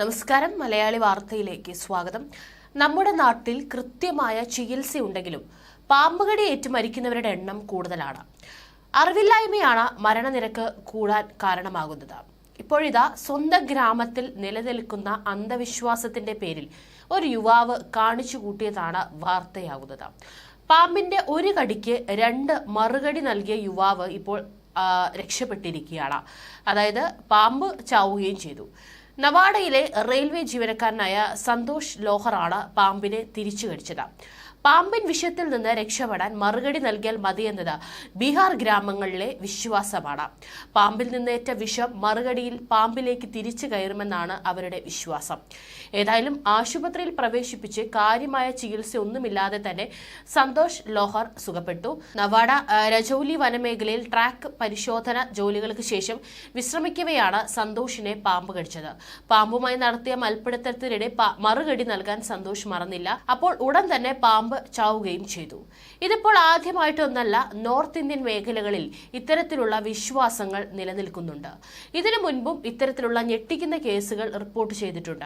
നമസ്കാരം. മലയാളി വാർത്തയിലേക്ക് സ്വാഗതം. നമ്മുടെ നാട്ടിൽ കൃത്യമായ ചികിത്സയുണ്ടെങ്കിലും പാമ്പുകടി ഏറ്റു മരിക്കുന്നവരുടെ എണ്ണം കൂടുതലാണ്. അറിവില്ലായ്മയാണ് മരണനിരക്ക് കൂടാൻ കാരണമാകുന്നത്. ഇപ്പോഴിതാ സ്വന്തം ഗ്രാമത്തിൽ നിലനിൽക്കുന്ന അന്ധവിശ്വാസത്തിന്റെ പേരിൽ ഒരു യുവാവ് കാണിച്ചു കൂട്ടിയതാണ് വാർത്തയാകുന്നത്. പാമ്പിന്റെ ഒരു കടിക്ക് രണ്ട് മറുകടി നൽകിയ യുവാവ് ഇപ്പോൾ രക്ഷപ്പെട്ടിരിക്കുകയാണ്. അതായത് പാമ്പ് ചാവുകയും ചെയ്തു. നവാഡയിലെ റെയിൽവേ ജീവനക്കാരനായ സന്തോഷ് ലോഹറാണ് പാമ്പിനെ തിരിച്ചു കടിച്ചത്. പാമ്പിൻ വിഷയത്തിൽ നിന്ന് രക്ഷപ്പെടാൻ മറുകടി നൽകിയാൽ മതിയെന്നത് ബീഹാർ ഗ്രാമങ്ങളിലെ വിശ്വാസമാണ്. പാമ്പിൽ നിന്നേറ്റ വിഷം മറുകടിയിൽ പാമ്പിലേക്ക് തിരിച്ചു കയറുമെന്നാണ് അവരുടെ വിശ്വാസം. ഏതായാലും ആശുപത്രിയിൽ പ്രവേശിപ്പിച്ച് കാര്യമായ ചികിത്സയൊന്നുമില്ലാതെ തന്നെ സന്തോഷ് ലോഹർ സുഖപ്പെട്ടു. നവാഡ രജൌലി വനമേഖലയിൽ ട്രാക്ക് പരിശോധന ജോലികൾക്ക് ശേഷം വിശ്രമിക്കവെയാണ് സന്തോഷിനെ പാമ്പ് കടിച്ചത്. പാമ്പുമായി നടത്തിയ മൽപ്പിടുത്തത്തിനിടെ മറുകടി നൽകാൻ സന്തോഷ് മറന്നില്ല. അപ്പോൾ ഉടൻ തന്നെ പാമ്പ് ചാവുകയും ചെയ്തു. ഇതിപ്പോൾ ആദ്യമായിട്ടൊന്നല്ല നോർത്ത് ഇന്ത്യൻ മേഖലകളിൽ ഇത്തരത്തിലുള്ള വിശ്വാസങ്ങൾ നിലനിൽക്കുന്നുണ്ട്. ഇതിനു മുൻപും ഇത്തരത്തിലുള്ള ഞെട്ടിക്കുന്ന കേസുകൾ റിപ്പോർട്ട് ചെയ്തിട്ടുണ്ട്.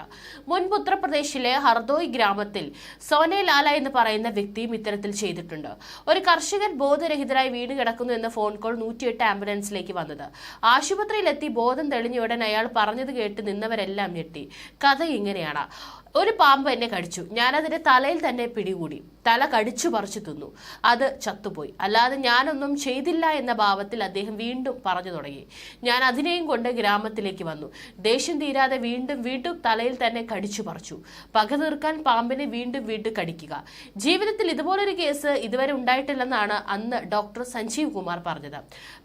മുൻപ് ഉത്തർപ്രദേശിലെ ഹർദോയ് ഗ്രാമത്തിൽ സോനെ ലാല എന്ന് പറയുന്ന വ്യക്തിയും ഇത്തരത്തിൽ ചെയ്തിട്ടുണ്ട്. ഒരു കർഷകൻ ബോധരഹിതരായി വീട് കിടക്കുന്നു എന്ന ഫോൺ കോൾ നൂറ്റിയെട്ട് ആംബുലൻസിലേക്ക് വന്നത്. ആശുപത്രിയിലെത്തി ബോധം തെളിഞ്ഞയുടൻ അയാൾ പറഞ്ഞത് കേട്ട് നിന്നവരെല്ലാം ഞെട്ടി. കഥ ഇങ്ങനെയാണ്. ഒരു പാമ്പ് എന്നെ കടിച്ചു. ഞാനതിന്റെ തലയിൽ തന്നെ പിടികൂടി. തല കടിച്ചു പറിച്ചു തിന്നു. അത് ചത്തുപോയി. അല്ലാതെ ഞാനൊന്നും ചെയ്തില്ല എന്ന ഭാവത്തിൽ അദ്ദേഹം വീണ്ടും പറഞ്ഞു തുടങ്ങി. ഞാൻ അതിനെയും കൊണ്ട് ഗ്രാമത്തിലേക്ക് വന്നു. ദേഷ്യം തീരാതെ വീണ്ടും വീണ്ടും തലയിൽ തന്നെ കടിച്ചു പറിച്ചു. പക തീർക്കാൻ പാമ്പിനെ വീണ്ടും വീണ്ടും കടിക്കുക. ജീവിതത്തിൽ ഇതുപോലൊരു കേസ് ഇതുവരെ ഉണ്ടായിട്ടില്ലെന്നാണ് അന്ന് ഡോക്ടർ സഞ്ജീവ് കുമാർ പറഞ്ഞത്.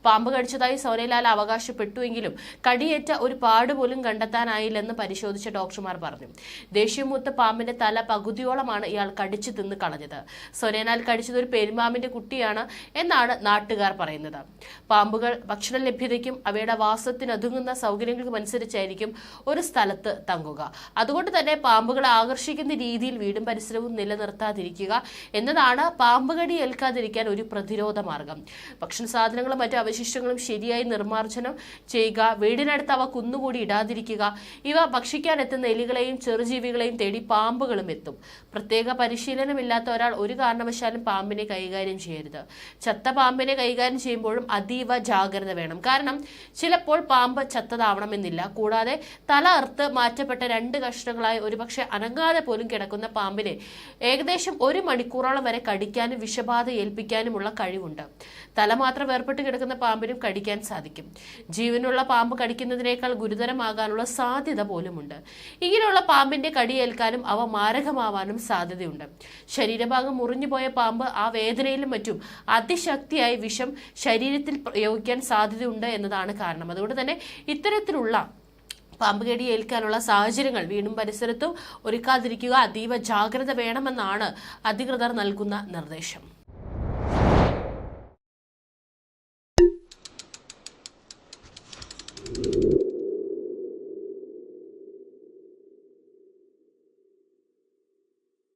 പാമ്പ് കടിച്ചതായി സോനലാൽ അവകാശപ്പെട്ടുവെങ്കിലും കടിയേറ്റ ഒരു പാട് പോലും കണ്ടെത്താനായില്ലെന്ന് പരിശോധിച്ച ഡോക്ടർമാർ പറഞ്ഞു. ദേഷ്യം മൂത്ത പാമ്പിന്റെ തല പകുതിയോളമാണ് ഇയാൾ കടിച്ചു തിന്ന് കളഞ്ഞത്. സൊനേനാൽ കടിച്ചത് ഒരു പെരുമാമിന്റെ കുട്ടിയാണ് എന്നാണ് നാട്ടുകാർ പറയുന്നത്. പാമ്പുകൾ ഭക്ഷണ ലഭ്യതയ്ക്കും അവയുടെ വാസത്തിനൊതുങ്ങുന്ന സൗകര്യങ്ങൾക്കും അനുസരിച്ചായിരിക്കും ഒരു സ്ഥലത്ത് തങ്ങുക. അതുകൊണ്ട് തന്നെ പാമ്പുകളെ ആകർഷിക്കുന്ന രീതിയിൽ വീടും പരിസരവും നിലനിർത്താതിരിക്കുക എന്നതാണ് പാമ്പുകടി ഏൽക്കാതിരിക്കാൻ ഒരു പ്രതിരോധ മാർഗം. ഭക്ഷണ സാധനങ്ങളും മറ്റു അവശിഷ്ടങ്ങളും ശരിയായി നിർമ്മാർജനം ചെയ്യുക വീടിനടുത്ത് അവ കുന്നുകൂടി ഇടാതിരിക്കുക ഇവ ഭക്ഷിക്കാൻ എത്തുന്ന എലികളെയും ചെറുജീവികളെയും തേടി പാമ്പുകളും എത്തും. പ്രത്യേക പരിശീലനമില്ലാത്ത ഒരാൾ ഒരു കാരണവശാലും പാമ്പിനെ കൈകാര്യം ചെയ്യരുത്. ചത്ത പാമ്പിനെ കൈകാര്യം ചെയ്യുമ്പോഴും അതീവ ജാഗ്രത വേണം. കാരണം ചിലപ്പോൾ പാമ്പ് ചത്തതാവണമെന്നില്ല. കൂടാതെ തല അർത്ത് മാറ്റപ്പെട്ട രണ്ട് കഷ്ണങ്ങളായി ഒരുപക്ഷെ അനങ്ങാതെ പോലും കിടക്കുന്ന പാമ്പിനെ ഏകദേശം ഒരു മണിക്കൂറോളം വരെ കടിക്കാനും വിഷബാധ ഏൽപ്പിക്കാനുമുള്ള കഴിവുണ്ട്. തല മാത്രം വേർപെട്ട് കിടക്കുന്ന പാമ്പിനും കടിക്കാൻ സാധിക്കും. ജീവനുള്ള പാമ്പ് കടിക്കുന്നതിനേക്കാൾ ഗുരുതരമാകാനുള്ള സാധ്യത പോലുമുണ്ട്. ഇങ്ങനെയുള്ള പാമ്പിന്റെ കടിയേൽക്കാനും അവ മാരകമാവാനും സാധ്യതയുണ്ട്. ശരീരഭാഗം മുറിഞ്ഞുപോയ പാമ്പ് ആ വേദനയിലും മറ്റും അതിശക്തിയായി വിഷം ശരീരത്തിൽ പ്രയോഗിക്കാൻ സാധ്യതയുണ്ട് എന്നതാണ് കാരണം. അതുകൊണ്ട് തന്നെ ഇത്തരത്തിലുള്ള പാമ്പ് കടി ഏൽക്കാനുള്ള സാഹചര്യങ്ങൾ വീണ്ടും പരിസരത്തും ഒരുക്കാതിരിക്കുക അതീവ ജാഗ്രത വേണമെന്നാണ് അധികൃതർ നൽകുന്ന നിർദ്ദേശം.